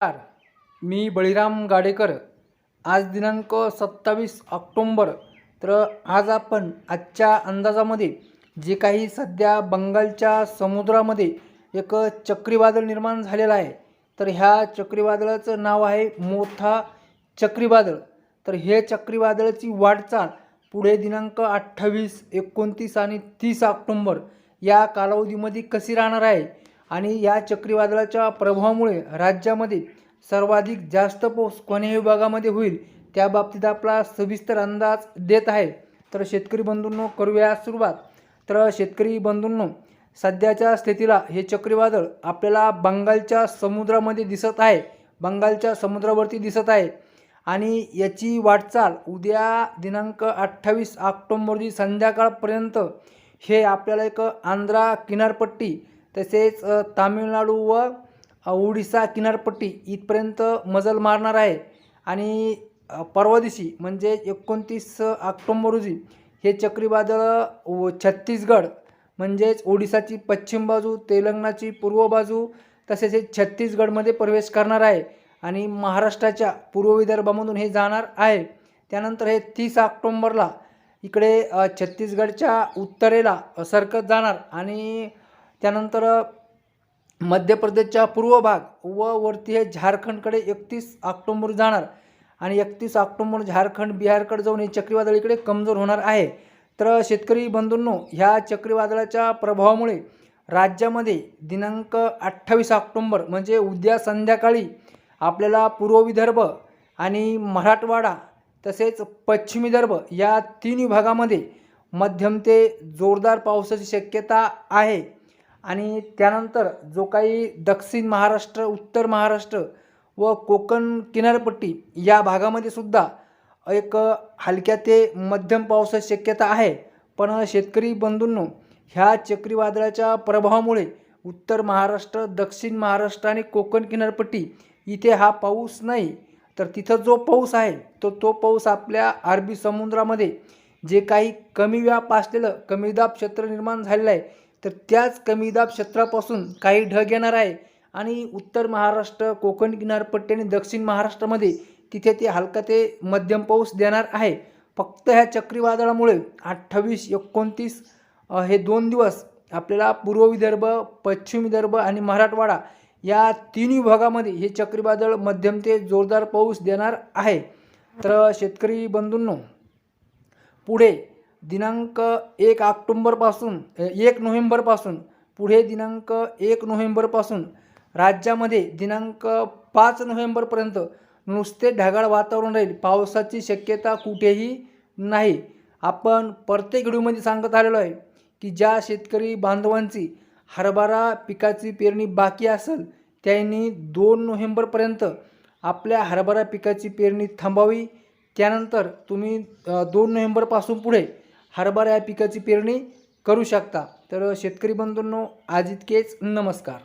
नमस्कार. मी बळीराम गाडेकर. आज दिनांक सत्तावीस ऑक्टोंबर. तर आज आपण आजच्या अंदाजामध्ये जे काही सध्या बंगालच्या समुद्रामध्ये एक चक्रीवादळ निर्माण झालेलं आहे तर ह्या चक्रीवादळाचं नाव आहे मोठा चक्रीवादळ. तर हे चक्रीवादळाची वाटचाल पुढे दिनांक अठ्ठावीस एकोणतीस आणि तीस ऑक्टोंबर या कालावधीमध्ये कशी राहणार आहे? आणि या चक्रीवादळाच्या प्रभावामुळे राज्यामध्ये सर्वाधिक जास्त पाऊस कोण्या विभागामध्ये होईल त्या बाबतीत आपला सविस्तर अंदाज देत आहे. तर शेतकरी बंधूंनो करूया सुरुवात. तर शेतकरी बंधूंनो सध्याच्या स्थितीला हे चक्रीवादळ आपल्याला बंगालच्या समुद्रामध्ये दिसत आहे. बंगालच्या समुद्रावरती दिसत आहे. आणि याची वाटचाल उद्या दिनांक अठ्ठावीस ऑक्टोंबर रोजी संध्याकाळपर्यंत हे आपल्याला एक आंध्रा किनारपट्टी तसेच तामिळनाडू व ओडिसा किनारपट्टी इथपर्यंत मजल मारणार आहे. आणि परवा दिवशी म्हणजे एकोणतीस ऑक्टोंबर रोजी हे चक्रीवादळ व छत्तीसगड म्हणजेच ओडिसाची पश्चिम बाजू तेलंगणाची पूर्व बाजू तसेच हे छत्तीसगडमध्ये प्रवेश करणार आहे. आणि महाराष्ट्राच्या पूर्व विदर्भामधून हे जाणार आहे. त्यानंतर हे तीस ऑक्टोंबरला इकडे छत्तीसगडच्या उत्तरेला सरकत जाणार. आणि त्यानंतर मध्य प्रदेशच्या पूर्व भाग व वरती हे झारखंडकडे एकतीस ऑक्टोंबर जाणार आणि एकतीस ऑक्टोंबर झारखंड बिहारकडे जाऊन हे चक्रीवादळीकडे कमजोर होणार आहे. तर शेतकरी बंधूंनो ह्या चक्रीवादळाच्या प्रभावामुळे राज्यामध्ये दिनांक अठ्ठावीस ऑक्टोंबर म्हणजे उद्या संध्याकाळी आपल्याला पूर्व विदर्भ आणि मराठवाडा तसेच पश्चिम विदर्भ या तीन विभागामध्ये मध्यम ते जोरदार पावसाची शक्यता आहे. आणि त्यानंतर जो काही दक्षिण महाराष्ट्र उत्तर महाराष्ट्र व कोकण किनारपट्टी या भागामध्ये सुद्धा एक हलक्या ते मध्यम पावसाची शक्यता आहे. पण शेतकरी बंधूंनो ह्या चक्रीवादळाच्या प्रभावामुळे उत्तर महाराष्ट्र दक्षिण महाराष्ट्र आणि कोकण किनारपट्टी इथे हा पाऊस नाही. तर तिथं जो पाऊस आहे तो तो पाऊस आपल्या अरबी समुद्रामध्ये जे काही कमी व्याप असलेलं कमी दाब क्षेत्र निर्माण झालेलं आहे तर त्याच कमी दाब क्षेत्रापासून काही ढग येणार आहे. आणि उत्तर महाराष्ट्र कोकण किनारपट्टी आणि दक्षिण महाराष्ट्रामध्ये तिथे ते हलका ते मध्यम पाऊस देणार आहे. फक्त ह्या चक्रीवादळामुळे अठ्ठावीस एकोणतीस हे दोन दिवस आपल्याला पूर्व विदर्भ पश्चिम विदर्भ आणि मराठवाडा या तिन्ही भागामध्ये हे चक्रीवादळ मध्यम ते जोरदार पाऊस देणार आहे. तर शेतकरी बंधूंनो पुढे दिनांक एक ऑक्टोंबरपासून एक नोव्हेंबरपासून पुढे दिनांक एक नोव्हेंबरपासून राज्यामध्ये दिनांक पाच नोव्हेंबरपर्यंत नुसते ढगाळ वातावरण राहील. पावसाची शक्यता कुठेही नाही. आपण प्रत्येक व्हिडिओमध्ये सांगत आलेलो आहे की ज्या शेतकरी बांधवांची हरभरा पिकाची पेरणी बाकी असेल त्यांनी दोन नोव्हेंबरपर्यंत आपल्या हरभरा पिकाची पेरणी थांबावी. त्यानंतर तुम्ही दोन नोव्हेंबरपासून पुढे हरभरा या पिकाची पेरणी करू शकता. तर शेतकरी बंधूंनो आज इतकेच. नमस्कार.